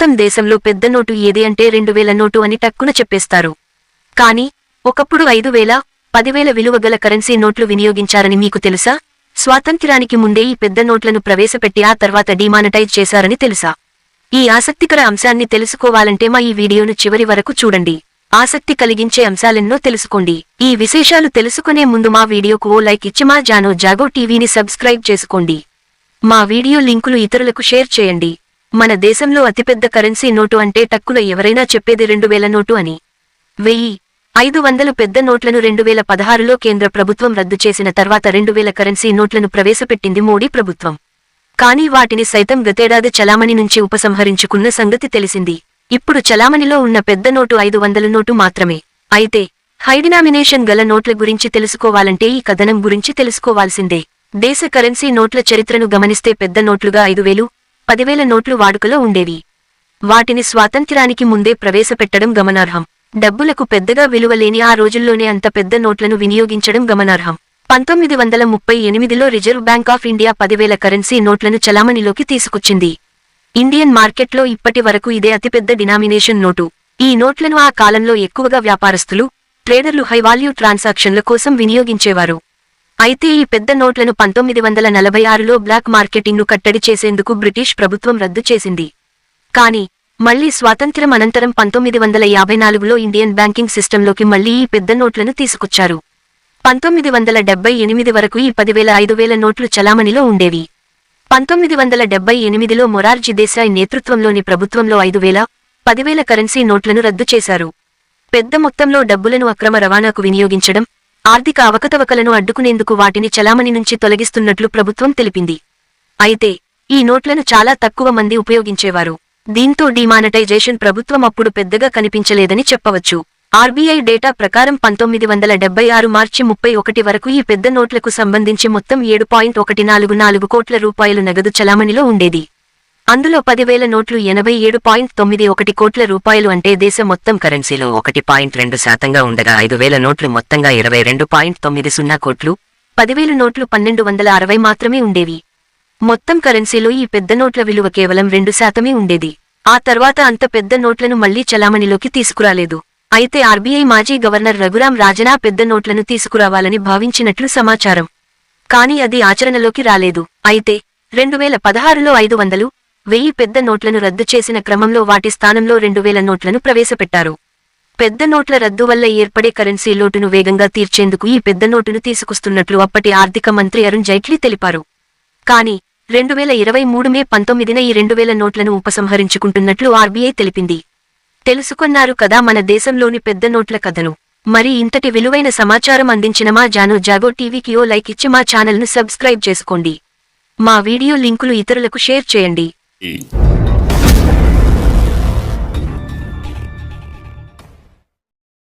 ప్రస్తుతం దేశంలో పెద్ద నోటు ఏది అంటే రెండు వేల నోటు అని టక్కున చెప్పేస్తారు. కానీ ఒకప్పుడు ఐదు వేల పదివేల విలువ గల కరెన్సీ నోట్లు వినియోగించారని మీకు తెలుసా? స్వాతంత్ర్యానికి ముందే ఈ పెద్ద నోట్లను ప్రవేశపెట్టి ఆ తర్వాత డిమానటైజ్ చేశారని తెలుసా? ఈ ఆసక్తికర అంశాన్ని తెలుసుకోవాలంటే మా ఈ వీడియోను చివరి వరకు చూడండి. ఆసక్తి కలిగించే అంశాలెన్నో తెలుసుకోండి. ఈ విశేషాలు తెలుసుకునే ముందు మా వీడియోకు ఓ లైక్ ఇచ్చి మా జానో జాగో టీవీని సబ్స్క్రైబ్ చేసుకోండి. మా వీడియో లింకులు ఇతరులకు షేర్ చేయండి. మన దేశంలో అతిపెద్ద కరెన్సీ నోటు అంటే టక్కున ఎవరైనా చెప్పేది రెండు వేల నోటు అని. వెయ్యి ఐదు వందలు పెద్ద నోట్లను రెండు వేల పదహారులో కేంద్ర ప్రభుత్వం రద్దు చేసిన తర్వాత రెండు వేల కరెన్సీ నోట్లను ప్రవేశపెట్టింది మోడీ ప్రభుత్వం. కానీ వాటిని సైతం గతేడాది చలామణి నుంచి ఉపసంహరించుకున్న సంగతి తెలిసింది. ఇప్పుడు చలామణిలో ఉన్న పెద్ద నోటు ఐదు వందల నోటు మాత్రమే. అయితే హైడినామినేషన్ గల నోట్ల గురించి తెలుసుకోవాలంటే ఈ కథనం గురించి తెలుసుకోవాల్సిందే. దేశ కరెన్సీ నోట్ల చరిత్రను గమనిస్తే పెద్ద నోట్లుగా ఐదు వేలు పదివేల నోట్లు వాడుకలో ఉండేవి. వాటిని స్వాతంత్ర్యానికి ముందే ప్రవేశపెట్టడం గమనార్హం. డబ్బులకు పెద్దగా విలువలేని ఆ రోజుల్లోనే అంత పెద్ద నోట్లను వినియోగించడం గమనార్హం. పంతొమ్మిది వందల ముప్పై ఎనిమిదిలో రిజర్వ్ బ్యాంక్ ఆఫ్ ఇండియా పదివేల కరెన్సీ నోట్లను చలామణిలోకి తీసుకొచ్చింది. ఇండియన్ మార్కెట్లో ఇప్పటి వరకు ఇదే అతిపెద్ద డినామినేషన్ నోటు. ఈ నోట్లను ఆ కాలంలో ఎక్కువగా వ్యాపారస్తులు ట్రేడర్లు హైవాల్యూ ట్రాన్సాక్షన్ల కోసం వినియోగించేవారు. అయితే ఈ పెద్ద నోట్లను పంతొమ్మిది వందల నలభై ఆరులో బ్లాక్ మార్కెటింగ్ను కట్టడి చేసేందుకు బ్రిటిష్ ప్రభుత్వం రద్దు చేసింది. కానీ మళ్ళీ స్వాతంత్ర్యం అనంతరం పంతొమ్మిది వందల యాభై నాలుగులో ఇండియన్ బ్యాంకింగ్ సిస్టంలోకి మళ్ళీ ఈ పెద్ద నోట్లను తీసుకొచ్చారు. పంతొమ్మిది వందల డెబ్బై ఎనిమిది వరకు ఈ పదివేల ఐదు వేల నోట్లు చలామణిలో ఉండేవి. పంతొమ్మిది వందల డెబ్బై ఎనిమిదిలో మొరార్జీ దేశాయ్ నేతృత్వంలోని ప్రభుత్వంలో ఐదు వేల పదివేల కరెన్సీ నోట్లను రద్దు చేశారు. పెద్ద మొత్తంలో డబ్బులను అక్రమ రవాణాకు వినియోగించడం ఆర్థిక అవకతవకలను అడ్డుకునేందుకు వాటిని చలామణి నుంచి తొలగిస్తున్నట్లు ప్రభుత్వం తెలిపింది. అయితే ఈ నోట్లను చాలా తక్కువ మంది ఉపయోగించేవారు. దీంతో డిమానటైజేషన్ ప్రభుత్వం అప్పుడు పెద్దగా కనిపించలేదని చెప్పవచ్చు. ఆర్బీఐ డేటా ప్రకారం పంతొమ్మిది వందల డెబ్బై ఆరు మార్చి ముప్పై ఒకటి వరకు ఈ పెద్ద నోట్లకు సంబంధించి మొత్తం ఏడు పాయింట్ ఒకటి నాలుగు నాలుగు కోట్ల రూపాయలు నగదు చలామణిలో ఉండేది. అందులో పదివేల నోట్లు ఎనభై ఏడు పాయింట్ తొమ్మిది ఒకటి కోట్ల రూపాయలు అంటే దేశం మొత్తం కరెన్సీలో ఒకటి పాయింట్ రెండు శాతంగా ఉండగా ఐదు వేల నోట్లు మొత్తంగా ఇరవై రెండు పాయింట్ తొమ్మిది సున్నా కోట్లు పదివేలు నోట్లు పన్నెండు వందల అరవై మాత్రమే ఉండేవి. మొత్తం కరెన్సీలో ఈ పెద్ద నోట్ల విలువ కేవలం రెండు శాతమే ఉండేది. ఆ తర్వాత అంత పెద్ద నోట్లను మళ్ళీ చలామణిలోకి తీసుకురాలేదు. అయితే ఆర్బీఐ మాజీ గవర్నర్ రఘురాం రాజనా పెద్ద నోట్లను తీసుకురావాలని భావించినట్లు సమాచారం. కానీ అది ఆచరణలోకి రాలేదు. అయితే రెండు వేల పదహారులో ఐదు వందలు వెయ్యి పెద్ద నోట్లను రద్దు చేసిన క్రమంలో వాటి స్థానంలో రెండు వేల నోట్లను ప్రవేశపెట్టారు. పెద్ద నోట్ల రద్దు వల్ల ఏర్పడే కరెన్సీ లోటును వేగంగా తీర్చేందుకు ఈ పెద్ద నోటును తీసుకొస్తున్నట్లు అప్పటి ఆర్థిక మంత్రి అరుణ్ జైట్లీ తెలిపారు. కానీ రెండు వేల ఇరవై మూడు మే పంతొమ్మిదిన ఈ రెండు వేల నోట్లను ఉపసంహరించుకుంటున్నట్లు ఆర్బీఐ తెలిపింది. తెలుసుకున్నారు కదా మన దేశంలోని పెద్ద నోట్ల కథను. మరి ఇంతటి విలువైన సమాచారం అందించిన మా జానో జాగో టీవీకి ఓ లైక్ ఇచ్చి మా ఛానల్ను సబ్స్క్రైబ్ చేసుకోండి. మా వీడియో లింకులు ఇతరులకు షేర్ చేయండి. E...